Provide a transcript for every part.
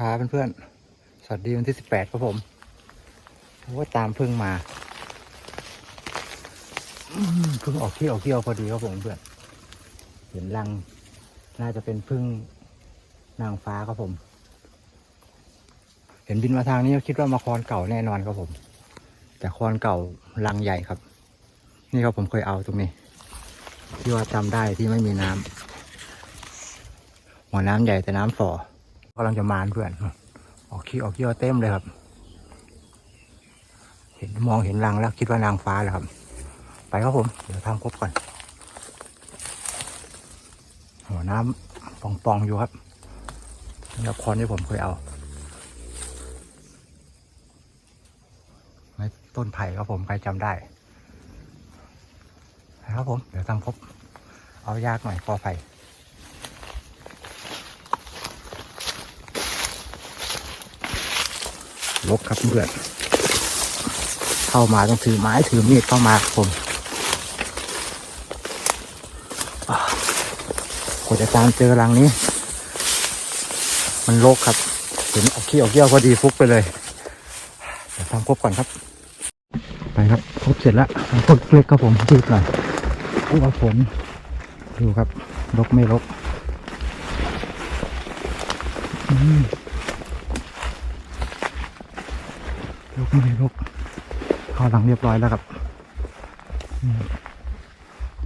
ครับเพื่อนๆ สวัสดีวันที่สิบแปดครับผมโอ้ยตามพึ่งมาพึ่งออกที่ออกเที่ยวพอดีครับผมเพื่อน เห็นรัง น่าจะเป็นพึ่งนางฟ้าครับผม เห็นบินมาทางนี้ก็คิดว่ามาคอนเก่าแน่นอนครับผม แต่คอนเก่ารังใหญ่ครับ นี่ครับผมเคยเอาตรงนี้ ที่ว่าจำได้ที่ไม่มีน้ำหัวน้ำใหญ่แต่น้ำฝ่อำลังจะมานเพื่อน ออกขี้ออกเยี่ยวเต็มเลยครับ เห็นมองเห็นรังแล้วคิดว่านางฟ้าเลยครับ ไปครับผม เดี๋ยวทำครบก่อนหัวน้ำปองๆอยู่ครับแล้วคอนที่ผมเคยเอาไม้ต้นไผ่ครับผมใครจำได้ครับผม เดี๋ยวทำครบ เอายากหน่อยกอไผ่ ลกครับเพื่อนเข้ามาต้องถือไม้ถือมีดเข้ามาครับผมกว่าจะตามเจอรังนี้ มันลกครับเห็นออกขี้ออกเยี่ยวพอดีฟุกไปเลยเดี๋ยวทำครบก่อนครับ ไปครับครบเสร็จแล้วทำครบเล็กครับผมยืดหน่อยผู้ว่าฝนดูครับลกไม่ลกอืม ลกไม่ลกเข้าหลังเรียบร้อยแล้วครับ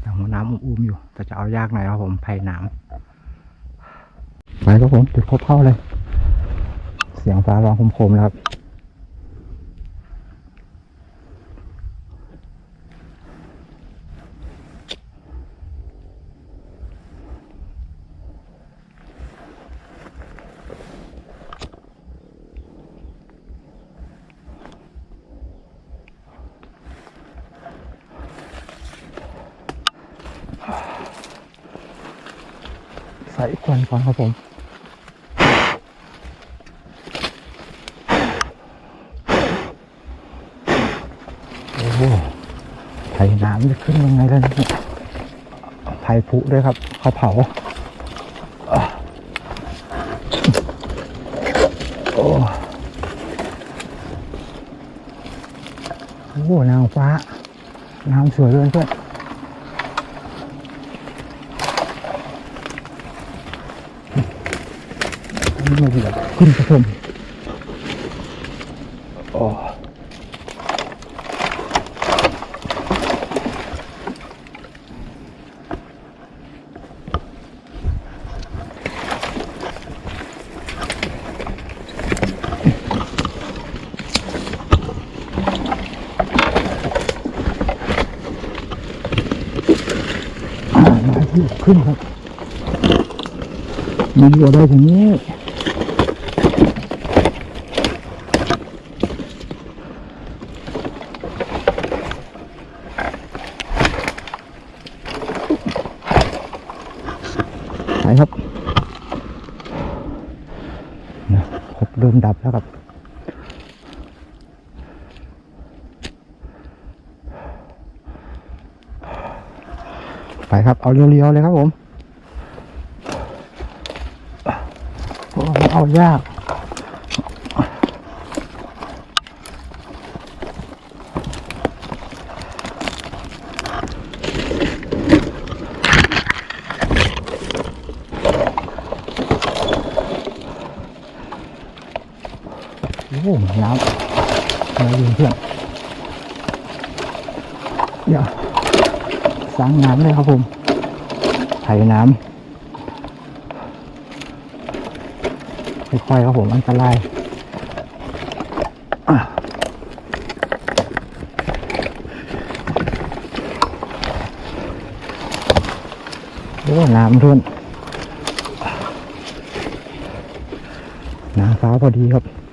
แต่หัวน้ำอุ้มอยู่ แต่จะเอายากหน่อยครับผมภัยน้ำไปครับผมจุดพบเข้าเลย เสียงฟ้าร้องคมๆแล้วครับ ใส่ควันก่อนครับผมโอ้โหไผ่น้ำจะขึ้นยังไงแล้วเนี่ยไผ่ผุด้วยครับ เขาเผาอะโอ้โหนางฟ้าน้ำสวยเลยเพื่อน นี่มันแบบขึ้นกระชมโอ้อ่ามาที่ขึ้นครับ มันอยู่ได้ถึงนี้ ไปครับนะครบเริ่ม ดับแล้วครับ ไปครับ เอาเรียวๆเลยครับผมโอ้เอายาก โอ้โหน้ำมาอยู่เพื่อนเดี๋ยวสร้างน้ำเลยครับผมไถน้ำค่อยๆครับผมอันตรายอะโอ้น้ำท่วนน้ำฟ้าพอดีครับ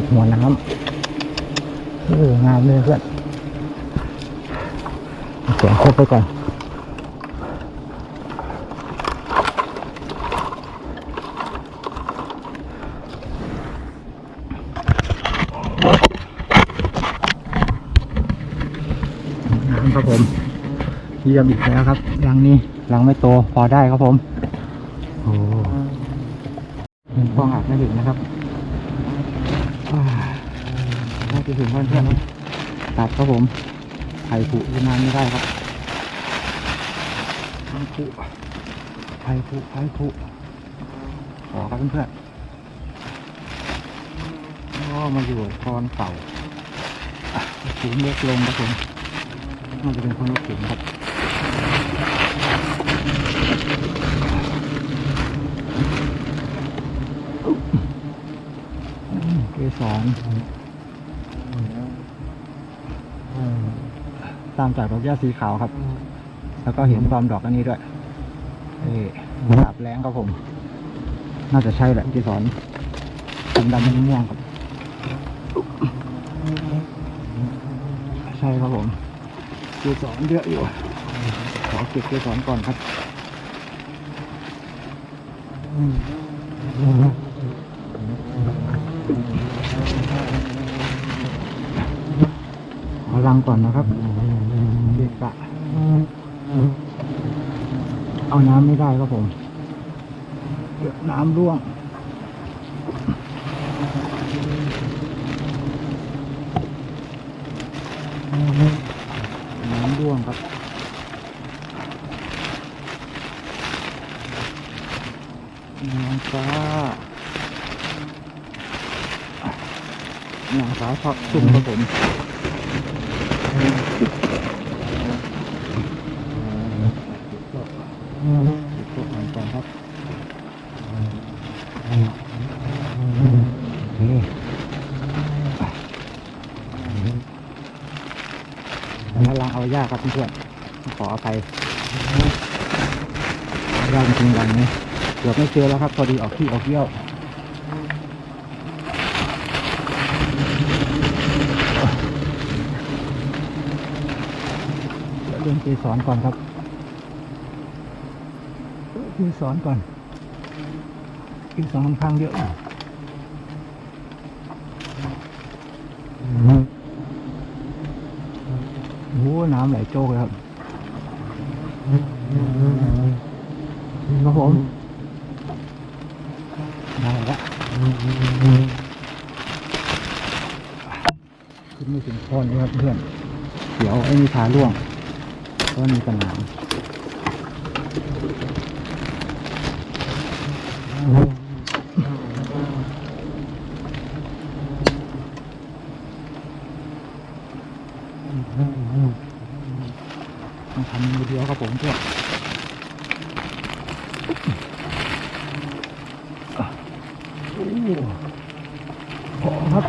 ดหัวน้ำเอองามเลยเพื่อนเอาเสียงครบไปก่อนน้ำครับผมเยี่ยมอีกแล้วครับรังนี้รังไม่โตพอได้ครับผม โอ้เป็นฟองอัดไม่ถึงนะครับ น่าจะถึงเพื่อนๆครับตัดครับผมไผ่ผุที่นานไม่ได้ครับไผ่ผุไผ่ผุไผ่ผุขอครับเพื่อนๆก็มาอยู่คอนเก่าอะสูงเล็กลงครับผมน่าจะเป็นคนรถเก๋งครับเกสร ตามจากดอกหญ้าสีขาวครับ แล้วก็เห็นความดอกอันนี้ด้วยเอ๊ะดาบแรงครับผม น่าจะใช่แหละเกสรสีดำม่วงๆครับ ใช่ครับผมเกสรเยอะอยู่ ขอเก็บเกสรก่อนครับเอา รังก่อนนะครับเด็กะเอาน้ำไม่ได้ครับผมเดี๋ยวน้ำร่วงน้ำร่วงครับนางฟ้านางฟ้าชอบซุ่มครับผม ตัวอ่อนก่อนครับ โอเคกำลังเอายากครับเพื่อนๆขออภัยยากจริงๆวันนี้เกือบไม่เจอแล้วครับพอดีออกที่ออกเยี่ยวเดี๋ยวเรียนเกสรก่อนครับคือสอนก่อน คือสอนค่อนข้างเยอะโอ้น้ำไหลโจกเลยครับครับผมได้แล้วขึ้นไม่ถึงคอนเลยครับเพื่อน เดี๋ยวไอ้นี่พาล่วงเพราะว่ามีปัญหาต้องทำมือเดียว ครับผมเพื่อนโอ้พอครับ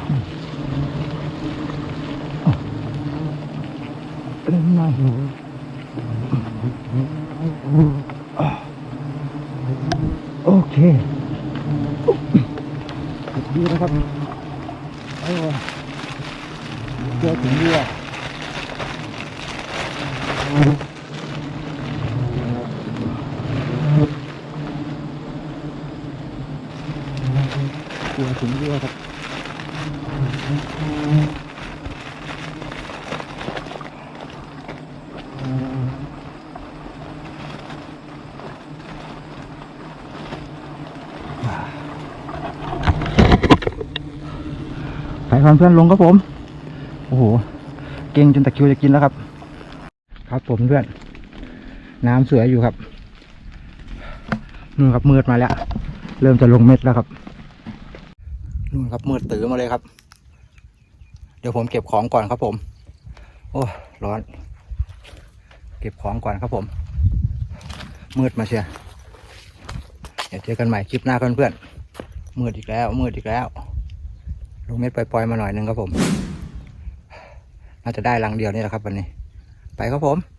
เล่นหน่อยโอเคดีนะครับไอ้วะเจอถึงเรือ กลัวถึงเรือครับไปพันเพื่อนลงครับผม โอ้โห เก่งจนตะคิวจะกินแล้วครับ ครับผมเพื่อน น้ำสวยอยู่ครับนู่นครับมืดมาแล้ว เริ่มจะลงเม็ดแล้วครับ นู่นครับมืดตื้อมาเลยครับ เดี๋ยวผมเก็บของก่อนครับผม โอ้ร้อน เก็บของก่อนครับผม มืดมาเชียเดี๋ยวเจอกันใหม่คลิปหน้าเพื่อนๆมืดอีกแล้วมืดอีกแล้วลงเม็ดปล่อยๆมาหน่อยนึงครับผม น่าจะได้รังเดียวนี่แหละครับวันนี้ ไปครับผม